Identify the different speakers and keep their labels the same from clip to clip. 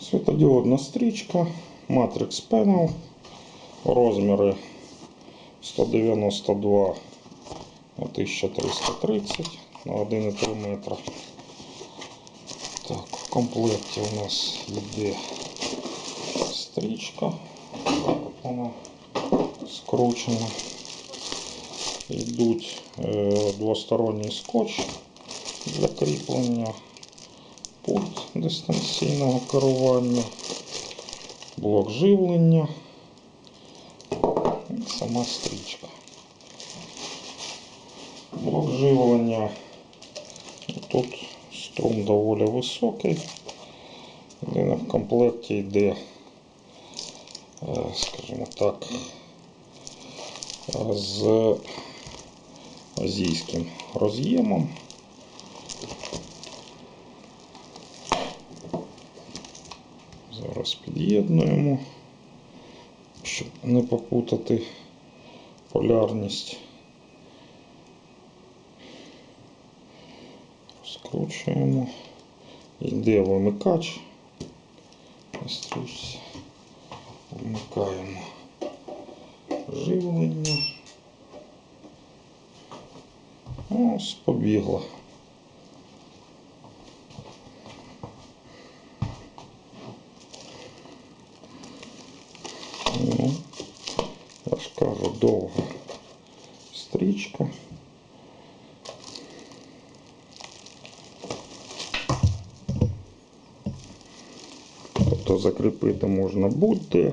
Speaker 1: Світодіодна стрічка, Matrix Panel, розміри 192 на 1330 на 1,3 метра. Так, в комплекті у нас йде стрічка. Так вона скручена. Йдуть е, двосторонній скотч для кріплення, пульт дистанційного керування, блок живлення і сама стрічка. Блок живлення тут струм доволі високий. Єдине в комплекті йде, е, скажімо так, з азійським роз'ємом. Зараз щоб не попутати полярність. Розкручуємо. Йде вимикач. На. Вмикаємо живлення. Ось побігла. Ну, я ж кажу, довга стрічка. Тобто закріпити можна будь-де.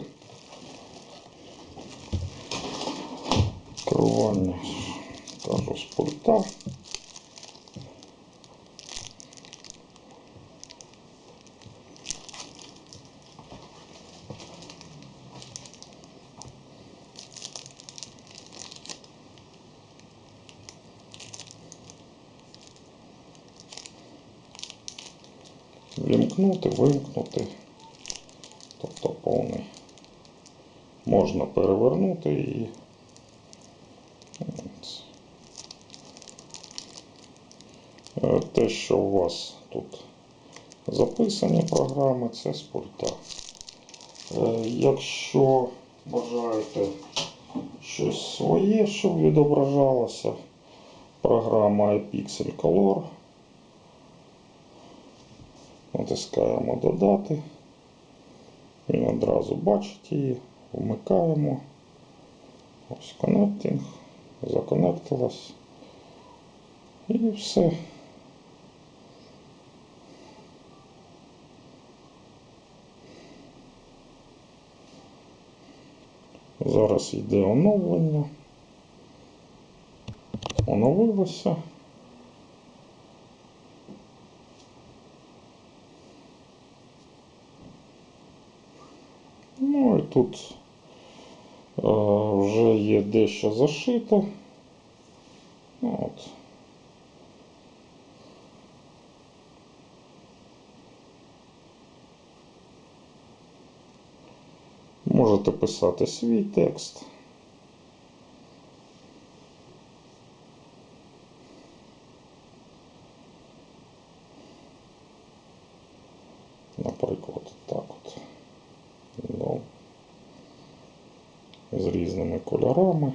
Speaker 1: Керування, кажу, з пульта. Вімкнути, вимкнути. Повний. Можна перевернути і Е, те, що у вас тут записані програми, це з пульта. Е, Якщо бажаєте щось своє, щоб відображалося, програма iPixel Color. Натискаємо додати. Він одразу бачить її, вмикаємо. Ось коннектинг, законектилась. І все. Зараз йде оновлення. Оновилося. Ну і тут е, вже є дещо зашито. Ну, От. Можете писати свій текст. Наприклад, так от. З різними кольорами.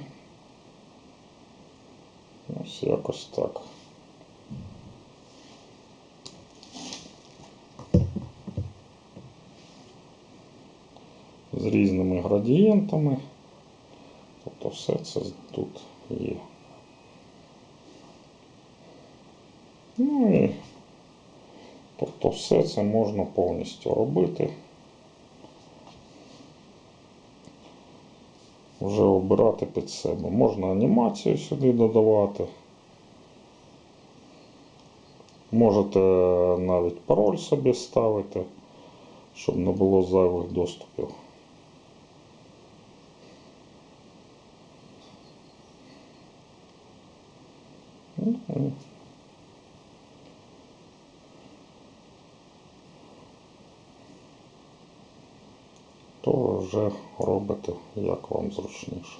Speaker 1: Ось якось так. З різними градієнтами. Тобто все це тут є. Ну і тобто все це можна повністю робити. Вже обирати під себе. Можна анімацію сюди додавати. Можете навіть пароль собі ставити, щоб не було зайвих доступів. Ну, То вже робите як вам зручніше.